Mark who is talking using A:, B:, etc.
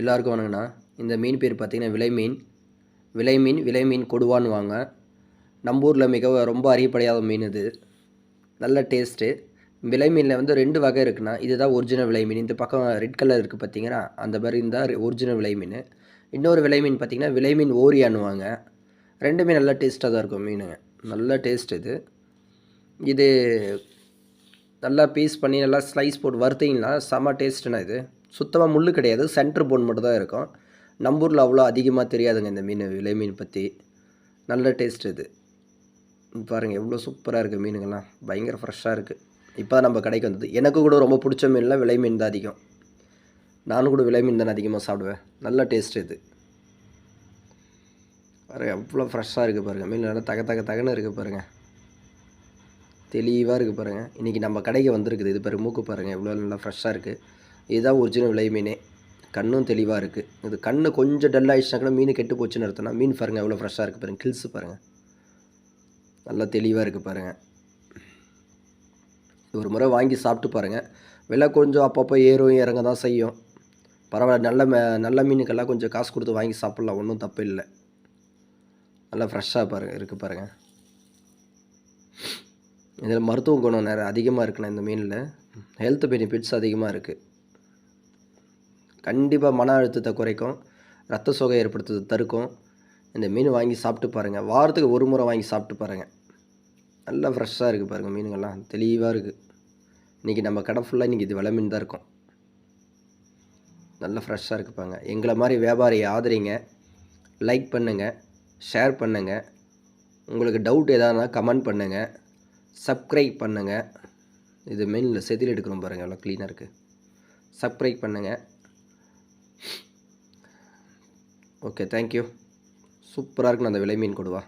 A: எல்லாருக்கும் வணங்கண்ணா இந்த மீன் பேர் பார்த்திங்கன்னா விலை மீன். விலை மீன் விலை மீன் கொடுவான்னு வாங்க. நம்ம ஊரில் மிக ரொம்ப அறியப்படையாத மீன் இது. நல்ல டேஸ்ட்டு விலை மீனில் வந்து ரெண்டு வகை இருக்குண்ணா. இதுதான் ஒரிஜினல் விலை மீன். இந்த பக்கம் ரெட் கலர் இருக்குது பார்த்தீங்கன்னா அந்த மாதிரி இருந்தால் ஒரிஜினல் விலை மீன். இன்னொரு விலை மீன் பார்த்திங்கன்னா விலை மீன் ஓரியானுவாங்க ரெண்டுமே நல்லா டேஸ்ட்டாக தான் இருக்கும் மீனுங்க. நல்ல டேஸ்ட் இது. இது நல்லா பீஸ் பண்ணி நல்லா ஸ்லைஸ் போட்டு வறுத்தீங்கன்னா செம டேஸ்ட்டுண்ணா இது. சுத்தமாக முள் கிடையாது. சென்டர் போன் மட்டும் தான் இருக்கும் நம்பூரில் அவ்வளோ அதிகமாக தெரியாதுங்க இந்த மீன் விலை மீன் பற்றி நல்ல டேஸ்ட் இது. பாருங்கள் எவ்வளோ சூப்பராக இருக்குது மீனுங்கள்லாம். பயங்கர ஃப்ரெஷ்ஷாக இருக்குது இப்போ தான் நம்ம கடைக்கு வந்தது. எனக்கு கூட ரொம்ப பிடிச்ச மீன்லாம் விலை மீன் தான் அதிகம். நானும் கூட விலை மீன் தானே அதிகமாக சாப்பிடுவேன். நல்ல டேஸ்ட் இது. பாருங்கள் எவ்வளோ ஃப்ரெஷ்ஷாக இருக்குது பாருங்கள் மீன் நல்லா தக தக தகன்னு இருக்குது பாருங்கள் தெளிவாக இருக்குது பாருங்கள் இன்றைக்கி நம்ம கடைக்கு வந்திருக்குது. இது பாரு மூக்கு பாருங்கள் எவ்வளோ நல்லா ஃப்ரெஷ்ஷாக இருக்குது இதுதான் ஒரிஜினல் விலை மீனே கண்ணும் தெளிவாக இருக்குது இது கண்ணு கொஞ்சம் டல் ஆகிடுச்சுனா கூட மீன் கெட்டு போச்சுன்னு அர்த்தம்னா மீன் பாருங்கள் எவ்வளோ ஃப்ரெஷ்ஷாக இருக்குது பாருங்கள் கில்ஸு பாருங்கள் நல்லா தெளிவாக இருக்குது பாருங்கள் ஒரு முறை வாங்கி சாப்பிட்டு பாருங்கள் விலை கொஞ்சம் அப்பப்போ ஏறும் இறங்க தான் செய்யும். பரவாயில்ல நல்ல மே நல்ல மீனுக்கெல்லாம் கொஞ்சம் காசு கொடுத்து வாங்கி சாப்பிட்லாம் ஒன்றும் தப்பு இல்லை. நல்லா ஃப்ரெஷ்ஷாக பாருங்கள் இருக்குது பாருங்கள் இதில் மருத்துவ குணம் நிறைய அதிகமாக இருக்குண்ணா இந்த மீனில். ஹெல்த் பெனிஃபிட்ஸ் அதிகமாக இருக்குது கண்டிப்பாக மன அழுத்தத்தை குறைக்கும். ரத்த சோகை ஏற்படுத்துறது தடுக்கும். இந்த மீன் வாங்கி சாப்பிட்டு பாருங்கள் வாரத்துக்கு ஒரு முறை வாங்கி சாப்பிட்டு பாருங்கள் நல்லா ஃப்ரெஷ்ஷாக இருக்குது பாருங்கள் மீனுங்கள்லாம் தெளிவாக இருக்குது இன்றைக்கி நம்ம கடை ஃபுல்லாக இன்றைக்கி இது விலை மீன் தான் இருக்கும். நல்லா ஃப்ரெஷ்ஷாக இருக்குது எங்களை மாதிரி வியாபாரி ஆதரிங்க. லைக் பண்ணுங்கள் ஷேர் பண்ணுங்கள் உங்களுக்கு டவுட் எதானா கமெண்ட் பண்ணுங்கள் சப்ஸ்கிரைப் பண்ணுங்கள் இது மெயினில் செதில் எடுக்கிறோம் பாருங்கள் எவ்வளோ க்ளீனாக இருக்குது சப்ஸ்கிரைப் பண்ணுங்கள் ஓகே தேங்க்யூ சூப்பராக இருக்குண்ணா அந்த விலை மீன் கொடுவா